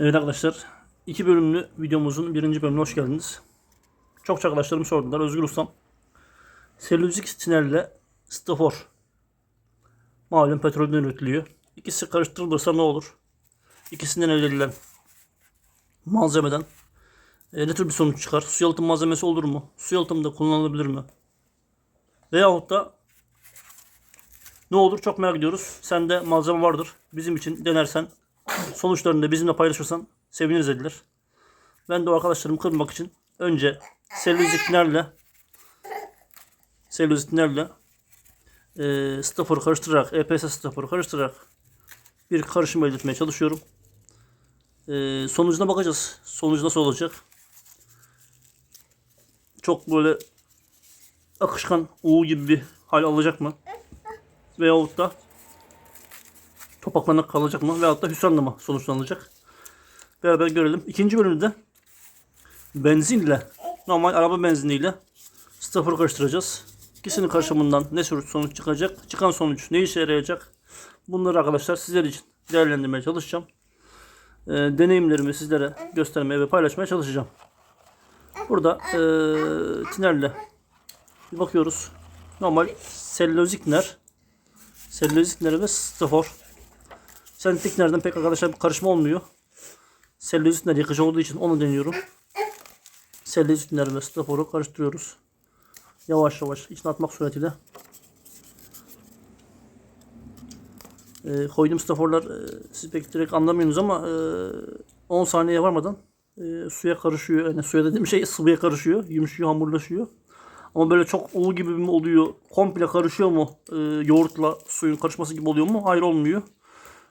Evet arkadaşlar, iki bölümlü videomuzun birinci bölümüne hoş geldiniz. Çok arkadaşlarım sordular. Özgür Ustam, selülozik stinerle stafor malum petrolden üretiliyor. İkisi karıştırılırsa ne olur? İkisinden elde edilen malzemeden e, ne tür bir sonuç çıkar? Su yalıtım malzemesi olur mu? Su yalıtımında kullanılabilir mi? Veyahut da ne olur çok merak ediyoruz. Sende malzeme vardır. Bizim için denersen sonuçlarını da bizimle paylaşırsan seviniriz dediler. Ben de o arkadaşlarımı kırmak için önce selülozitinlerle selülozitinlerle e, staforu karıştırarak, EPS staforu karıştırarak bir karışım elde etmeye çalışıyorum. E, sonucuna bakacağız. Sonucu nasıl olacak? Çok böyle akışkan, uğu gibi bir hal alacak mı? Veyahut da topaklanıp kalacak mı? Veyahut da hüsranla mı sonuçlanacak? Beraber görelim. İkinci bölümde benzinle, normal araba benziniyle stafford karıştıracağız. İkisinin karışımından ne sonuç çıkacak? Çıkan sonuç ne işe yarayacak? Bunları arkadaşlar sizler için değerlendirmeye çalışacağım. Ee, deneyimlerimi sizlere göstermeye ve paylaşmaya çalışacağım. Burada ee, tinerle bakıyoruz. Normal selülozik ner. Selülozik ner ve stafor. Sentetik nereden pek arkadaşlar karışma olmuyor. Selülozik ner yakıcı olduğu için onu deniyorum. Selülozik ner ve staforu karıştırıyoruz. Yavaş yavaş içine atmak suretiyle. Ee, koyduğum staforlar e, siz pek direkt anlamıyorsunuz ama e, 10 saniye varmadan e, suya karışıyor. Yani suya dediğim şey sıvıya karışıyor. Yumuşuyor, hamurlaşıyor. Ama böyle çok ulu gibi mi oluyor? Komple karışıyor mu? E, yoğurtla suyun karışması gibi oluyor mu? Hayır olmuyor.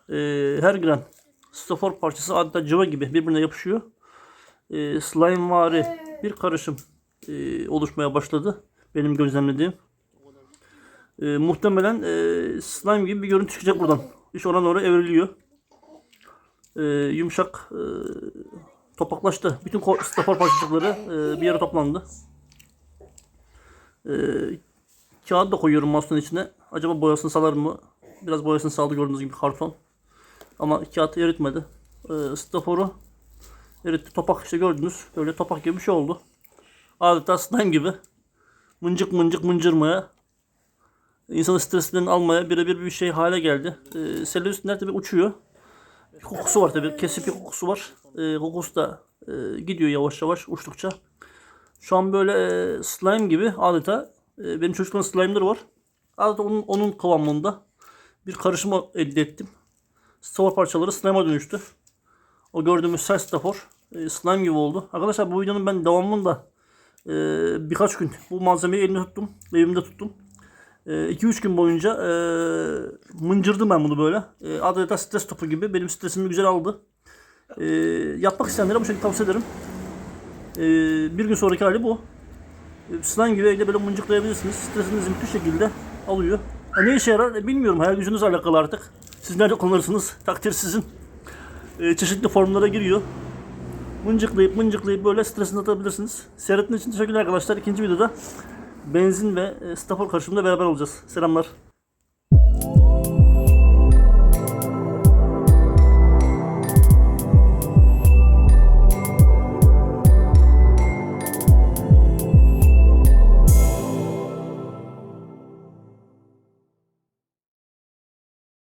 E, her giren stafor parçası adeta cıva gibi birbirine yapışıyor. E, slime vari bir karışım e, oluşmaya başladı. Benim gözlemlediğim. E, muhtemelen e, slime gibi bir görüntü çıkacak buradan. İş oradan oraya evriliyor. E, yumuşak e, topaklaştı. Bütün stafor parçacıkları e, bir yere toplandı. E, kağıt da koyuyorum masanın içine. Acaba boyasını salar mı? Biraz boyasını saldı gördüğünüz gibi karton. Ama kağıt eritmedi. E, staforu eritti. Topak işte gördünüz. Böyle topak gibi bir şey oldu. Adeta slime gibi. Mıncık mıncık mıncırmaya. İnsanı stresinden almaya birebir bir şey hale geldi. E, selüloz nerede bir uçuyor. Bir kokusu var tabii. Kesip bir kokusu var. E, kokusu da e, gidiyor yavaş yavaş uçtukça. Şu an böyle e, slime gibi adeta e, benim çocukluğumda slime'ları var. Adeta onun, onun kıvamında bir karışım elde ettim. Stafor parçaları slime'a dönüştü. O gördüğümüz sel stafor e, slime gibi oldu. Arkadaşlar bu videonun ben devamında e, birkaç gün bu malzemeyi elimde tuttum. Evimde tuttum. 2-3 gün boyunca e, mıncırdım ben bunu böyle. E, adeta stres topu gibi. Benim stresimi güzel aldı. E, yapmak isteyenlere bu şekilde tavsiye ederim. E, bir gün sonraki hali bu. E, slime gibi evde böyle mıncıklayabilirsiniz. Stresinizi müthiş şekilde alıyor. Ha, ne işe yarar e, bilmiyorum. Hayal gücünüzle alakalı artık. Siz nerede kullanırsınız? Takdir sizin. E, çeşitli formlara giriyor. Mıncıklayıp mıncıklayıp böyle stresini atabilirsiniz. Seyrettiğiniz için teşekkürler arkadaşlar. İkinci videoda benzin ve e, stafor karışımında beraber olacağız. Selamlar.